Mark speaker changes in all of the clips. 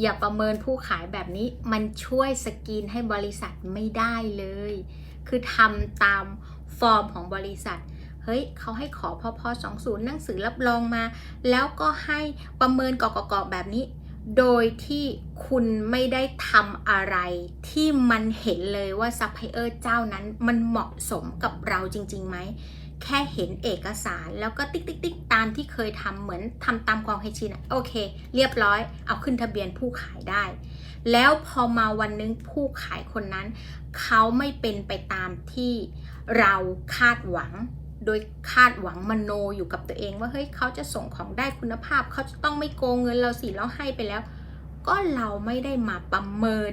Speaker 1: อย่าประเมินผู้ขายแบบนี้ มันช่วยสกรีนให้บริษัทไม่ได้เลย คือทำตามฟอร์มของบริษัท เฮ้ยเขาให้ขอพอพอ20หนังสือรับรองมา แล้วก็ให้ประเมินกกกแบบนี้ โดยที่คุณไม่ได้ทำอะไร ที่มันเห็นเลยว่าซัพพลายเออร์เจ้านั้นมันเหมาะสมกับเราจริงๆไหม แค่เห็นเอกสารแล้วก็ติ๊กติ๊กติ๊กตามที่เคยทำเหมือนทำตามความเคยชินอะโอเค เรียบร้อย เอาขึ้นทะเบียนผู้ขายได้ แล้วพอมาวันนึงผู้ขายคนนั้น เขาไม่เป็นไปตามที่เราคาดหวังโดยคาดหวังมโนอยู่กับตัวเองว่าเฮ้ยเขาจะส่งของได้คุณภาพ เขาจะต้องไม่โกงเงินเราสิแล้วให้ไปแล้ว ก็เราไม่ได้มาประเมิน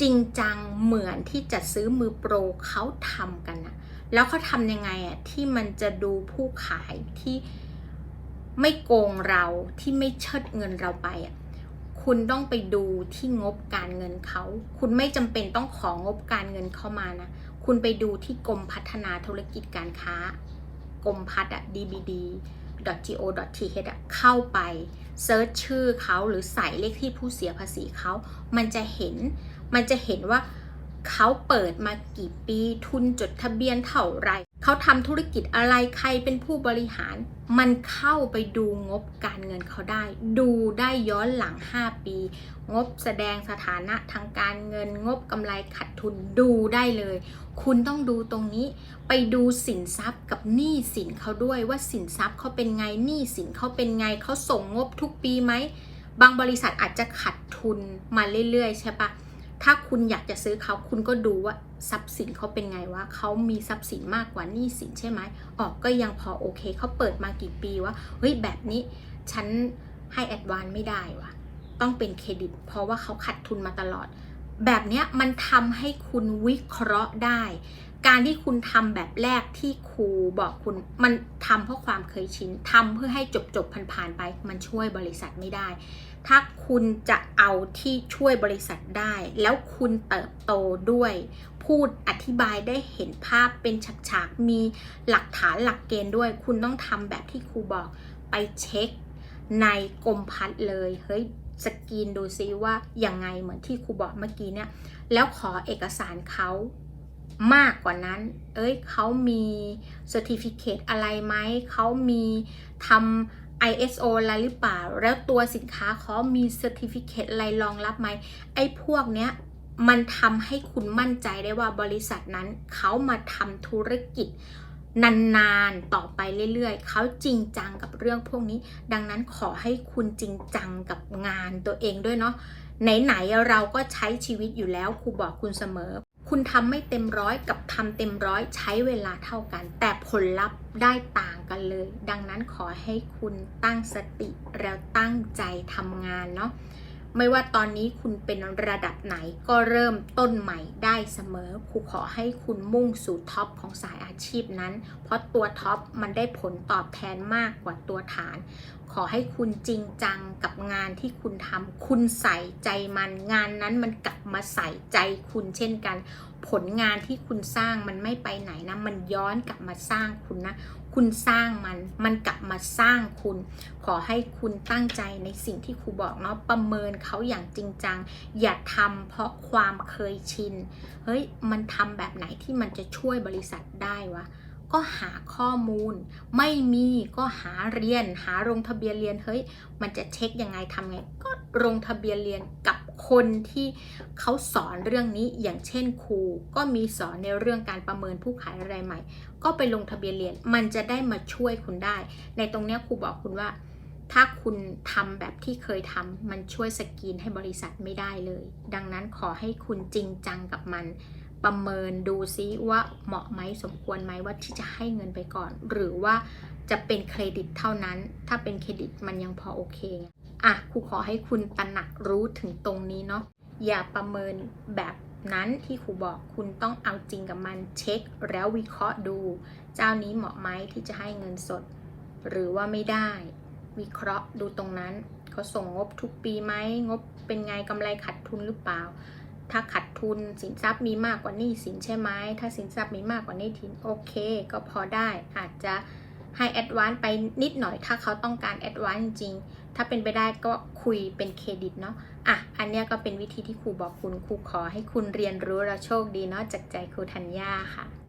Speaker 1: จริงจังเหมือนที่จะซื้อมือโปรเขาทำกันนะ แล้วเขาทำยังไงอะที่มันจะดูผู้ขายที่ไม่โกงเราที่ไม่เชิดเงินเราไปอะคุณต้องไปดูที่งบการเงินเขา คุณไม่จำเป็นต้องของงบการเงินเข้ามานะ คุณไปดูที่กรมพัฒนาธุรกิจการค้า กรมพัฒน์อะ dbd go th อะเข้าไปเซิร์ชชื่อเขาหรือใส่เลขที่ผู้เสียภาษีเขา มันจะเห็น มันจะเห็นว่า เขาเปิดมากี่ปีทุนจดทะเบียนเท่าไร เขาทำธุรกิจอะไรใครเป็นผู้บริหาร มันเข้าไปดูงบการเงินเขาได้ ดูได้ย้อนหลัง 5 ปี งบแสดงสถานะทางการเงินงบกำไรขาดทุนดูได้เลย คุณต้องดูตรงนี้ ไปดูสินทรัพย์กับหนี้สินเขาด้วยว่าสินทรัพย์เขาเป็นไงหนี้สินเขาเป็นไงเขาส่งงบทุกปีไหมบางบริษัทอาจจะขาดทุนมาเรื่อยๆใช่ปะ ถ้าคุณอยากจะซื้อเขาคุณก็ดูว่าทรัพย์สินเขาเป็นไงวะเขามีทรัพย์สินมากกว่านี้สินใช่ไหมออกก็ยังพอโอเคเขาเปิดมากี่ปีวะเฮ้ยแบบนี้ฉันให้แอดวานไม่ได้วะต้องเป็นเครดิต เพราะว่าเขาขาดทุนมาตลอด แบบเนี้ยมันทำให้คุณวิเคราะห์ได้ การที่คุณทำแบบแรกที่ครูบอกคุณมันทำเพราะความเคยชินทำเพื่อให้จบจบๆผ่านๆไป มันช่วยบริษัทไม่ได้ ถ้าคุณจะเอาที่ช่วยบริษัทได้ แล้วคุณเติบโตด้วย พูดอธิบายได้เห็นภาพเป็นฉากๆ มีหลักฐานหลักเกณฑ์ด้วย คุณต้องทำแบบที่ครูบอกไปเช็คในกรมพัฒน์เลยเฮ้ยสกรีนดูซิว่ายังไงเหมือนที่ครูบอกเมื่อกี้เนี่ย แล้วขอเอกสารเขามากกว่านั้น เอ้ยเขามีเซอร์ติฟิเคตอะไรไหม เขามีทำ ISO อะไรหรือเปล่า แล้วตัวสินค้าเขามีเซอร์ติฟิเคตอะไรรองรับไหมไอ้พวกเนี้ยมันทำให้คุณมั่นใจได้ว่าบริษัทนั้นเขามาทำธุรกิจนานๆ ต่อไปเรื่อยๆ เขาจริงจังกับเรื่องพวกนี้ ดังนั้นขอให้คุณจริงจังกับงานตัวเองด้วยเนาะ ไหนๆ เราก็ใช้ชีวิตอยู่แล้วครูบอกคุณเสมอ คุณทำไม่เต็มร้อยกับทำเต็มร้อยใช้เวลาเท่ากัน แต่ผลลัพธ์ได้ต่างกันเลย ดังนั้นขอให้คุณตั้งสติแล้วตั้งใจทำงานเนาะ ไม่ว่าตอนนี้คุณเป็นระดับไหนก็เริ่มต้นใหม่ได้เสมอครูขอให้คุณมุ่งสู่ท็อปของสายอาชีพนั้น เพราะตัวท็อปมันได้ผลตอบแทนมากกว่าตัวฐาน ขอให้คุณจริงจังกับงานที่คุณทำคุณใส่ใจมันงานนั้นมันกลับมาใส่ใจคุณเช่นกัน ผลงานที่คุณสร้างมันไม่ไปไหนนะ มันย้อนกลับมาสร้างคุณนะ คุณสร้างมัน มันกลับมาสร้างคุณ ขอให้คุณตั้งใจในสิ่งที่ครูบอกเนาะ ประเมินเขาอย่างจริงจัง อย่าทำเพราะความเคยชิน เฮ้ย มันทำแบบไหนที่มันจะช่วยบริษัทได้วะ ก็หาข้อมูล ไม่มีก็หาเรียน หาลงทะเบียนเรียน เฮ้ย มันจะเช็คยังไงทำไง ก็ลงทะเบียนเรียนกับคนที่เขาสอนเรื่องนี้ อย่างเช่นครู ก็มีสอนในเรื่องการประเมินผู้ขายรายใหม่ ก็ไปลงทะเบียนเรียน มันจะได้มาช่วยคุณได้ ในตรงนี้ครูบอกคุณว่า ถ้าคุณทำแบบที่เคยทำมันช่วยสกรีนให้บริษัทไม่ได้เลย ดังนั้นขอให้คุณจริงจังกับมัน ประเมินดูซิว่าเหมาะไหมสมควรไหมว่าที่จะให้เงินไปก่อน หรือว่าจะเป็นเครดิตเท่านั้น ถ้าเป็นเครดิตมันยังพอโอเคอะครูขอให้คุณตระหนักรู้ถึงตรงนี้เนาะอย่าประเมินแบบ นั้นที่ครูบอกคุณต้องเอาจริงกับมันเช็คแล้ววิเคราะห์ดู เจ้านี้เหมาะไหมที่จะให้เงินสด หรือว่าไม่ได้ วิเคราะห์ดูตรงนั้นเขาส่งงบทุกปีไหมงบเป็นไงกำไรขาดทุนหรือเปล่า ถ้าขาดทุนสินทรัพย์มีมากกว่านี้สินใช่ไหมถ้าสินทรัพย์มีมากกว่านี้สินโอเค ก็พอได้อาจจะ ให้แอดวานไปนิดหน่อย ถ้าเขาต้องการแอดวานจริงๆถ้าเป็นไปได้ก็คุยเป็นเครดิตเนาะ อะ อันเนี้ยก็เป็นวิธีที่ครูบอกคุณ ครูขอให้คุณเรียนรู้และโชคดีเนาะจากใจครูธัญญาค่ะ